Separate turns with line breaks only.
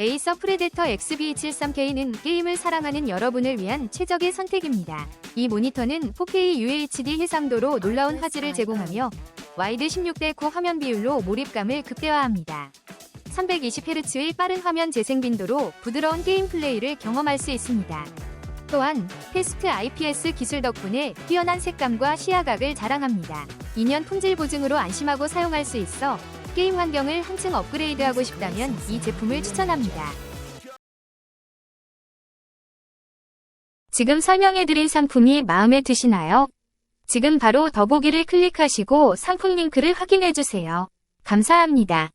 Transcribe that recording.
에이서 프레데터 XB73K는 게임을 사랑하는 여러분을 위한 최적의 선택입니다. 이 모니터는 4K UHD 해상도로 놀라운 화질을 제공하며 와이드 16대 9 화면 비율로 몰입감을 극대화합니다. 320Hz의 빠른 화면 재생 빈도로 부드러운 게임 플레이를 경험할 수 있습니다. 또한 패스트 IPS 기술 덕분에 뛰어난 색감과 시야각을 자랑합니다. 2년 품질 보증으로 안심하고 사용할 수 있어 게임 환경을 한층 업그레이드하고 싶다면 이 제품을 추천합니다. 지금 설명해드린 상품이 마음에 드시나요? 지금 바로 더보기를 클릭하시고 상품 링크를 확인해주세요. 감사합니다.